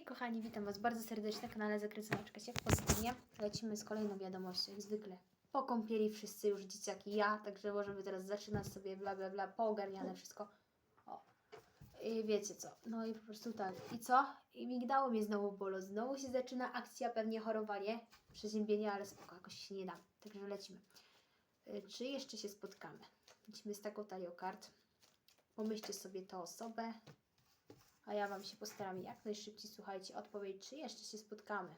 Hej kochani, witam Was bardzo serdecznie na kanale Zakręcanaczka się pozytywnie. Lecimy z kolejną wiadomością, jak zwykle. Po kąpieli wszyscy już dzieciaki, ja, także możemy teraz zaczynać sobie bla bla bla, poogarniane wszystko. O. I wiecie co, no i po prostu tak. I co? I migdało mnie znowu bolo, znowu się zaczyna akcja, pewnie chorowanie, przeziębienie, ale spoko, jakoś się nie da. Także lecimy. Y, Czy jeszcze się spotkamy? Lecimy z taką talią kart. Pomyślcie sobie tę osobę, a ja Wam się postaram jak najszybciej, słuchajcie, odpowiedzieć, czy jeszcze się spotkamy.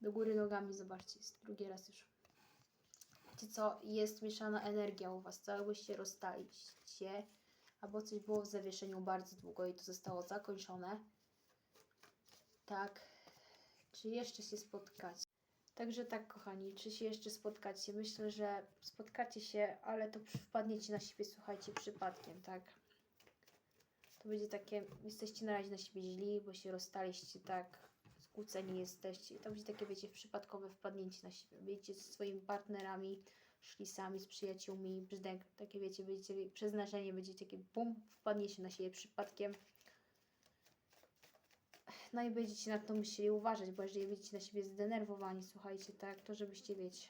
Do góry nogami, zobaczcie, jest drugi raz już. Wiecie co, jest mieszana energia u Was, całobyście rozstaliście, albo coś było w zawieszeniu bardzo długo i to zostało zakończone. Tak. Czy jeszcze się spotkacie? Także tak, kochani, czy się jeszcze spotkacie? Myślę, że spotkacie się, ale to wpadniecie na siebie, słuchajcie, przypadkiem, tak? To będzie takie, jesteście na razie na siebie źli, bo się rozstaliście, tak? Skłóceni jesteście. To będzie takie, wiecie, przypadkowe wpadnięcie na siebie. Będziecie ze swoimi partnerami, szli sami, z przyjaciółmi, brzdęk, takie, wiecie, będziecie, przeznaczenie będzie takie, bum, wpadniecie na siebie przypadkiem. No i będziecie nad to musieli uważać, bo jeżeli będziecie na siebie zdenerwowani, słuchajcie, tak, to żebyście wiecie.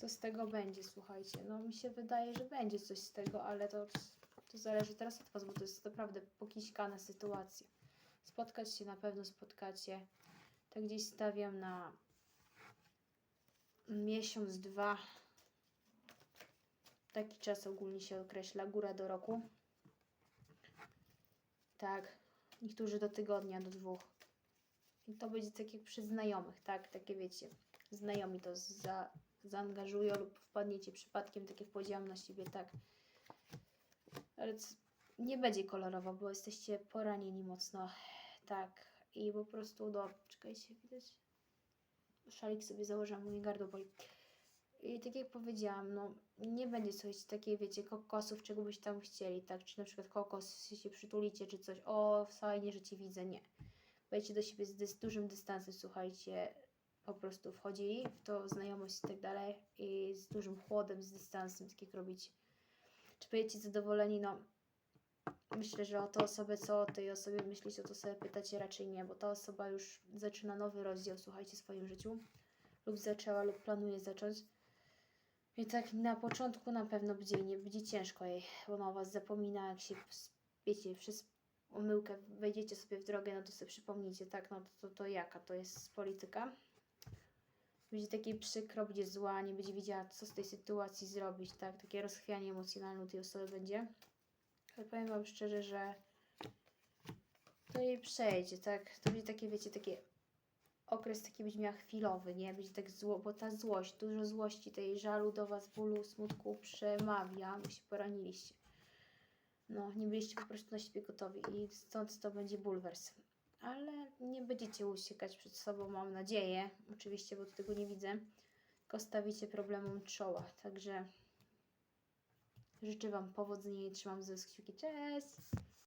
Co z tego będzie, słuchajcie. No mi się wydaje, że będzie coś z tego, ale to, to zależy teraz od Was, bo to jest naprawdę pokiśkana sytuacja. Spotkać się na pewno spotkacie. Tak gdzieś stawiam na miesiąc, dwa. Taki czas ogólnie się określa, góra do roku. Tak, niektórzy do tygodnia, do dwóch. I to będzie tak jak przy znajomych, tak? Takie wiecie, znajomi to za, zaangażują lub wpadniecie przypadkiem, tak jak na siebie, tak. Ale nie będzie kolorowo, bo jesteście poranieni mocno, tak. I po prostu, do, czekajcie, widać? Szalik sobie założyłam, mój gardło boli. I tak jak powiedziałam, no nie będzie coś takiej, wiecie, kokosów, czego byście tam chcieli, tak? Czy na przykład kokos się, przytulicie, czy coś, o fajnie, że Cię widzę, nie. Wejdźcie do siebie z dużym dystansem, słuchajcie, po prostu wchodzili w to znajomość i tak dalej i z dużym chłodem, z dystansem, tak jak robicie. Czy będziecie zadowoleni? No, myślę, że o tę osobę, co o tej osobie myślicie, o to sobie pytacie raczej nie, bo ta osoba już zaczyna nowy rozdział, słuchajcie, w swoim życiu lub zaczęła, lub planuje zacząć. I tak na początku na pewno będzie, nie będzie ciężko jej, bo ona o was zapomina, jak się, wiecie, przez omyłkę wejdziecie sobie w drogę, no to sobie przypomnijcie, tak, no to, to, to jaka to jest polityka. Będzie takiej przykro, będzie zła, nie będzie wiedziała, co z tej sytuacji zrobić, tak, takie rozchwianie emocjonalne u tej osoby będzie. Ale powiem wam szczerze, że to jej przejdzie, tak, to będzie takie, wiecie, takie okres taki być miała chwilowy, nie? Będzie tak zło, bo ta złość, dużo złości, tej żalu do Was, bólu, smutku przemawia, bo się poraniliście. No, nie byliście po prostu na siebie gotowi i stąd to będzie bulwers. Ale nie będziecie uciekać przed sobą, mam nadzieję, oczywiście, bo tego nie widzę, tylko stawicie problemom czoła, także życzę Wam powodzenia i trzymam za kciuki. Cześć!